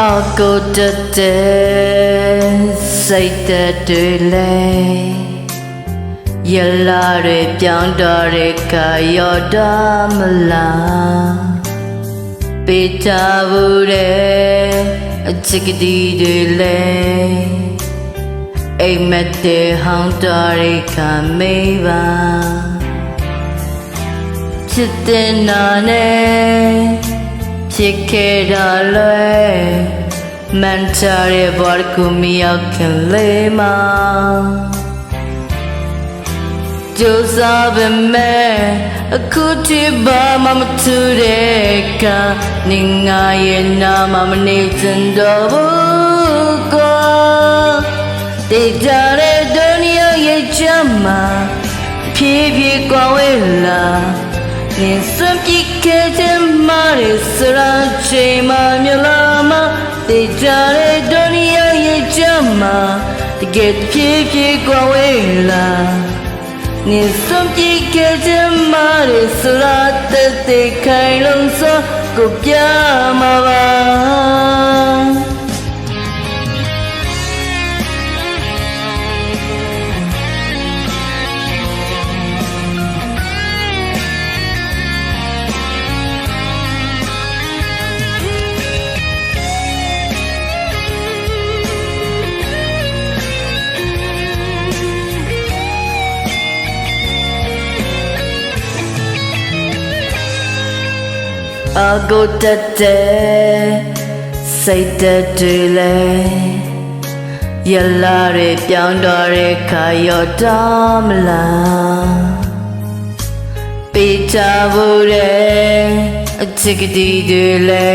အကိုတတဲ့စိတ်သက်တွေလဲရလာတွေပြောင်းတော့တဲ့ခါရော်တာမလားပေးချဘူးတဲ့အချစ်ကတိတွေလဲအိမ်မက်တဲ့ဟောင်းတော်တွေခါမေးပါချစ်တဲ့နာနဲ့ ဖြစ်ခဲ့တာလဲမန်ချာရဲ့ဘော်ကူမီရောက်ခင်လေးမှာကြိုးစားပေမဲ့အခုထိဘာမှမထူတဲ့ကနင်ငါရဲ့နာမမနေချင်တော့ဘူးကွာတေးကြတဲ့ဒုနီယာရဲ့ချမ်းမှာဖြည်းဖြည်းကွာဝေးလာ နေစပြစ်ခဲ့ခြင်းမာရစရာချိန်မှမြလာမတေချာတဲ့ဒုနီယာရဲ့ချမ်းမာတကယ်ဖြည်းဖြည်းကွာဝေးလာနေစပြစ်ခဲ့ခြင်းမာရစရာတဲ့ခိုင်လုံးစကိုပြမှာပါ အကိုတတဲ့စိတ်သက်တွေလဲရလာတွေပြောင်းတော့တဲ့ခါရောတော့မလားပေးချဖို့တဲ့အချစ်ကတိတွေလဲ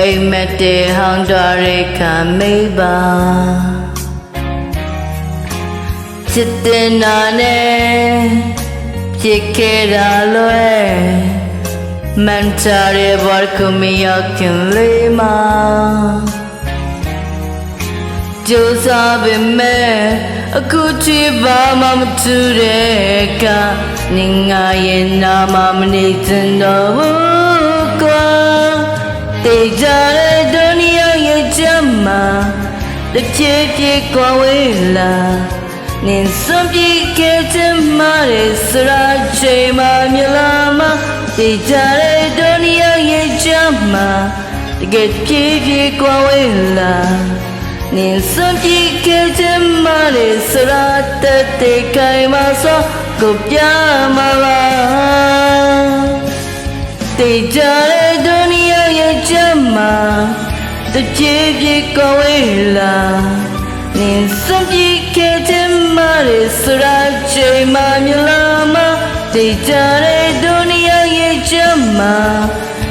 အိမ်မက်တဲ့ဟောင်းတော်တွေခါမေးပါချစ်တဲ့နာနဲ့ဖြစ်ခဲ့တာလွယ် မန်ချာရဲ့ဘော်ကူမီရောက်ခင်လေးမှာကြိုးစားပေမဲ့အခုချီဘာမှမထူတဲ့ကနင်ငါရဲ့နာမမနေချင် တော့ဘူးကွာတေးကြတဲ့ဒုနီယာရဲ့ချမ်းမှာတစ်ဖြည်းဖြည်းကွာဝေးလာနင်စွန့်ပြေခဲ့တဲ့မာရဲ့စရာချိန်မှမြလာမတေးကြတဲ့ဒုနီယာရဲ့ချမ်းမှာတကယ်ပြေးပြေးကွာဝေးလာနင်စွန့်ပြေခဲ့တဲ့မာရဲ့စရာတက်တဲ့ခိုင်မစောကိုပြမှာပါတေးကြတဲ့ဒုနီယာရဲ့ချမ်းမှာတပြေးပြေးကွာဝေးလာနင်စွန့်ပြေခဲ့တဲ့မာရဲ့စရာချိန်မှမြလာမတေးကြတဲ့ဒုနီယာရဲ့ ချမ်းမှာ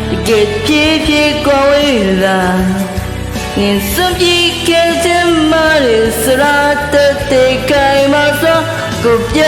တကယ်ပြေးပြေးကွာဝေးလာနင်စွန့်ပြေခဲ့တဲ့မာရဲ့စရာတက်တဲ့ခိုင်မစောကိုပြ